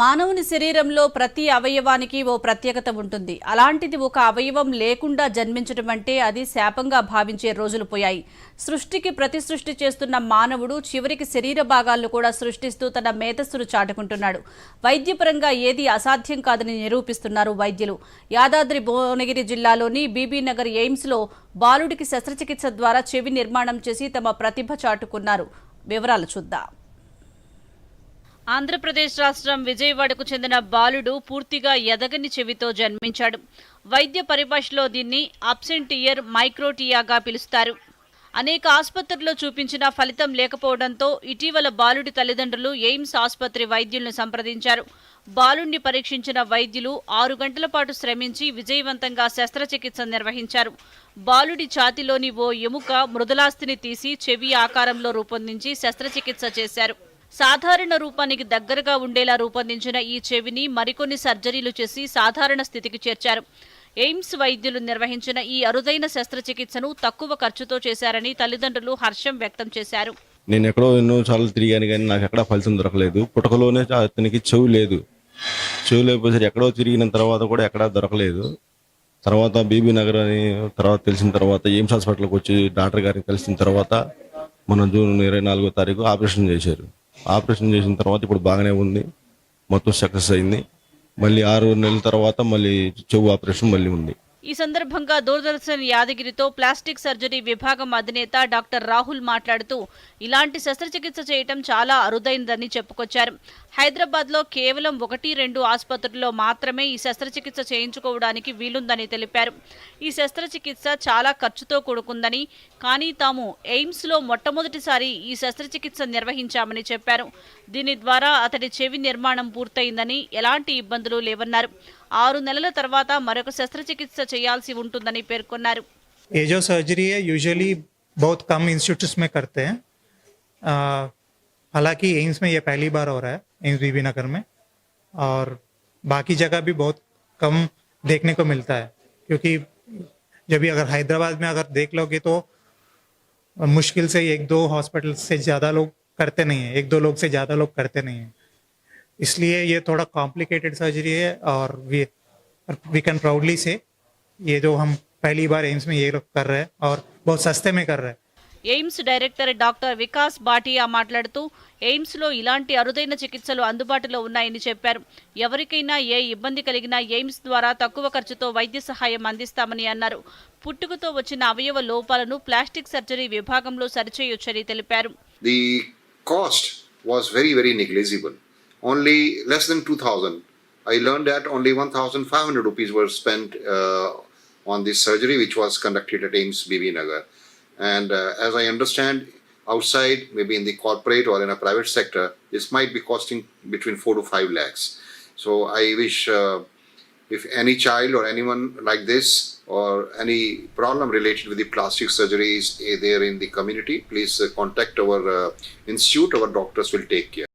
మానవుని శరీరంలో ప్రతి అవయవానికి ఓ ప్రత్యేకత ఉంటుంది. అలాంటిది ఒక అవయవం లేకుండా జన్మించడం అంటే అది శాపంగా భావించే రోజులు పోయాయి. సృష్టికి ప్రతి సృష్టి చేస్తున్న మానవుడు చివరికి శరీర భాగాలను కూడా సృష్టిస్తూ తన మేధస్సును చాటుకుంటున్నాడు. వైద్యపరంగా ఏది అసాధ్యం కాదని నిరూపిస్తున్నారు వైద్యులు. యాదాద్రి భువనగిరి జిల్లాలోని బీబీనగర్ ఎయిమ్స్లో బాలుడికి శస్త్రచికిత్స ద్వారా చెవి నిర్మాణం చేసి తమ ప్రతిభ చాటుకున్నారు. వివరాలు చూద్దాం. ఆంధ్రప్రదేశ్ రాష్ట్రం విజయవాడకు చెందిన బాలుడు పూర్తిగా ఎదగని చెవితో జన్మించాడు. వైద్య పరిభాషలో దీన్ని అబ్సెంటియర్ మైక్రోటియాగా పిలుస్తారు. అనేక ఆసుపత్రుల్లో చూపించిన ఫలితం లేకపోవడంతో ఇటీవల బాలుడి తల్లిదండ్రులు ఎయిమ్స్ ఆసుపత్రి వైద్యులను సంప్రదించారు. బాలుణ్ణి పరీక్షించిన వైద్యులు ఆరు గంటల పాటు శ్రమించి విజయవంతంగా శస్త్రచికిత్స నిర్వహించారు. బాలుడి ఛాతిలోని ఓ ఎముక మృదులాస్థిని తీసి చెవి ఆకారంలో రూపొందించి శస్త్రచికిత్స చేశారు. సాధారణ రూపానికి దగ్గరగా ఉండేలా రూపొందించిన ఈ చెవిని మరికొన్ని సర్జరీలు చేసి సాధారణ స్థితికి చేర్చారు. ఎయిమ్స్ వైద్యులు నిర్వహించిన ఈ అరుదైన శస్త్రచికిత్సను తక్కువ ఖర్చుతో చేశారని తల్లిదండ్రులు హర్షం వ్యక్తం చేశారు. నేను ఎక్కడో ఎన్నో సార్లు తిరిగాను కానీ నాకు ఎక్కడా ఫలితం దొరకలేదు. పుటకలోనే అతనికి చెవు లేదు. చెవు లేకపోతే ఎక్కడో తిరిగిన తర్వాత కూడా ఎక్కడా దొరకలేదు. తర్వాత బీబీ నగర్ అని తర్వాత తెలిసిన తర్వాత ఎయిమ్స్ హాస్పిటల్కి వచ్చి డాక్టర్ గారిని కలిసిన తర్వాత మన జూన్ ఇరవై నాలుగో తారీఖు ఆపరేషన్ చేశారు. ఆపరేషన్ చేసిన తర్వాత ఇప్పుడు బాగానే ఉంది. మొత్తం సక్సెస్ అయింది. మళ్ళీ ఆరు నెలల తర్వాత మళ్ళీ చెవు ఆపరేషన్ మళ్ళీ ఉంది. ఈ సందర్భంగా దూరదర్శన్ యాదగిరితో ప్లాస్టిక్ సర్జరీ విభాగం అధినేత డాక్టర్ రాహుల్ మాట్లాడుతూ ఇలాంటి శస్త్రచికిత్స చేయటం చాలా అరుదైందని చెప్పుకొచ్చారు. హైదరాబాద్లో కేవలం ఒకటి రెండు ఆసుపత్రుల్లో మాత్రమే ఈ శస్త్రచికిత్స చేయించుకోవడానికి వీలుందని తెలిపారు. ఈ శస్త్రచికిత్స చాలా ఖర్చుతో కూడుకుందని కానీ తాము ఎయిమ్స్లో మొట్టమొదటిసారి ఈ శస్త్రచికిత్స నిర్వహించామని చెప్పారు. దీని ద్వారా అతడి చెవి నిర్మాణం పూర్తయిందని ఎలాంటి ఇబ్బందులు లేవన్నారు. ఆరు నెలల తర్వాత మరొక శస్త్రచికిత్స చేయాల్సి ఉంటుందని పేర్కొన్నారు ये जो सर्जरी है यूजुअली बहुत कम इंस्टीट्यूट्स में करते हैं आ, हालांकि एम्स में ये पहली बार हो रहा है एम्स बीबी नगर में और बाकी जगह भी बहुत कम देखने को मिलता है क्योंकि जब भी अगर हैदराबाद में अगर देख लोगे तो मुश्किल से एक दो हॉस्पिटल से ज़्यादा लोग करते नहीं हैं एक दो लोग से ज़्यादा लोग करते नहीं हैं इसलिए ये थोड़ा कॉम्प्लिकेटेड सर्जरी है और वी वी कैन प्राउडली से ये जो हम पहली बार एम्स में ये लोग कर रहे हैं और बहुत सस्ते में कर रहे हैं AIIMS director doctor Vikas Bhatia మాట్లాడుతూ ఎయిమ్స్లో ఇలాంటి అరుదైన చికిత్సలు అందుబాటులో ఉన్నాయని చెప్పారు ఎవరికైనా ఏ ఇబ్బంది కలిగినా ఎయిమ్స్ ద్వారా తక్కువ ఖర్చుతో వైద్య సహాయం అందిస్తామని అన్నారు పుట్టుకతో వచ్చిన అవయవ లోపాలను ప్లాస్టిక్ సర్జరీ విభాగంలో సరిచేయొచ్చని తెలిపారు the cost was very very negligible only less than 2000 i learned that only 1500 rupees were spent uh, on this surgery which was conducted at ames bb nagar and uh, as i understand outside maybe in the corporate or in a private sector this might be costing between 4 to 5 lakhs so i wish uh, if any child or anyone like this or any problem related with the plastic surgeries eh, there in the community, please uh, contact our uh, institute. Our doctors will take care.